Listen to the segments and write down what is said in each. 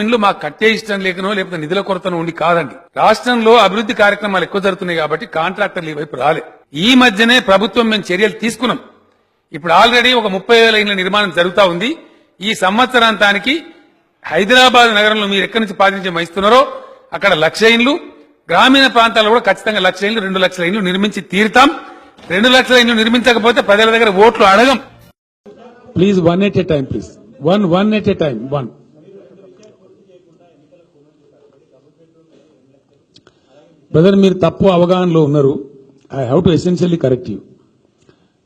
ఇండ్లు మాకు కట్టే ఇష్టం లేకనో లేకపోతే నిధుల కొరతను ఉండి కాదండి. రాష్ట్రంలో అభివృద్ధి కార్యక్రమాలు ఎక్కువ జరుగుతున్నాయి కాబట్టి కాంట్రాక్టర్లు ఈ వైపు రాలే. ఈ మధ్యనే ప్రభుత్వం మేము చర్యలు తీసుకున్నాం. ఇప్పుడు ఆల్రెడీ ఒక ముప్పై వేల ఇండ్ల నిర్మాణం జరుగుతా ఉంది. ఈ సంవత్సరాంతానికి హైదరాబాద్ నగరంలో మీరు ఎక్కడి నుంచి ప్రాతినిధ్యం వహిస్తున్నారో అక్కడ లక్ష ఇండ్లు గ్రామీణ ప్రాంతాల్లో కూడా ఖచ్చితంగా లక్ష ఇండ్లు రెండు లక్షల ఇండ్లు నిర్మించి తీరుతాం. రెండు లక్షల ఇండ్లు నిర్మించకపోతే ప్రజల దగ్గర ఓట్లు అడగం. Please one at a time please one one at a time one brother మీరు తప్పు అవగాహనలో ఉన్నారు. I have to essentially correct you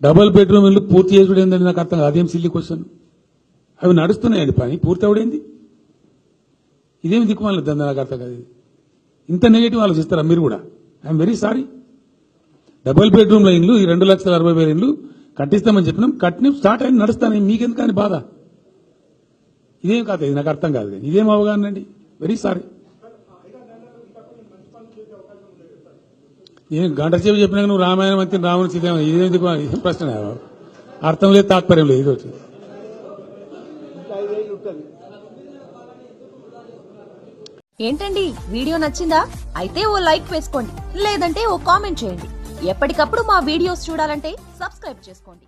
double bedroom ఇల్లు పూర్తి చేసుడు ఏంటంటే నాకు అర్థం కాదు. అదేం సిల్లీ క్వశ్చన్ అవి నడుస్తున్నాయండి పని. పూర్తి అవడేంది? ఇదేమి దిక్కుమాలి దందా నాకు అర్థం కాదు ఇది. ఇంత నెగిటివ్ ఆలోచిస్తారా మీరు కూడా? ఐఎమ్ వెరీ సారీ డబుల్ బెడ్రూమ్ల ఇండ్లు ఈ రెండు లక్షల అరవై వేల ఇండ్లు కట్టిస్తామని చెప్పినాం. కట్టిన స్టార్ట్ అయింది నడుస్తాను. మీకెందుకని బాధ? ఇదేం కాదు ఇది నాకు అర్థం కాదు. ఇదేం అవగాహన అండి? వెరీ సారీ ఏం గంట చెప్పి చెప్పినాక నువ్వు రామాయణం అంతే రాముని సీత ఇదేందుకు ఏం ప్రశ్న అర్థం లేదు తాత్పర్యం లేదు ఇది ఏంటండి వీడియో నచ్చిందా? అయితే ఓ లైక్ వేసుకోండి లేదంటే ఓ కామెంట్ చేయండి. ఎప్పటికప్పుడు మా వీడియోస్ చూడాలంటే సబ్స్క్రైబ్ చేసుకోండి.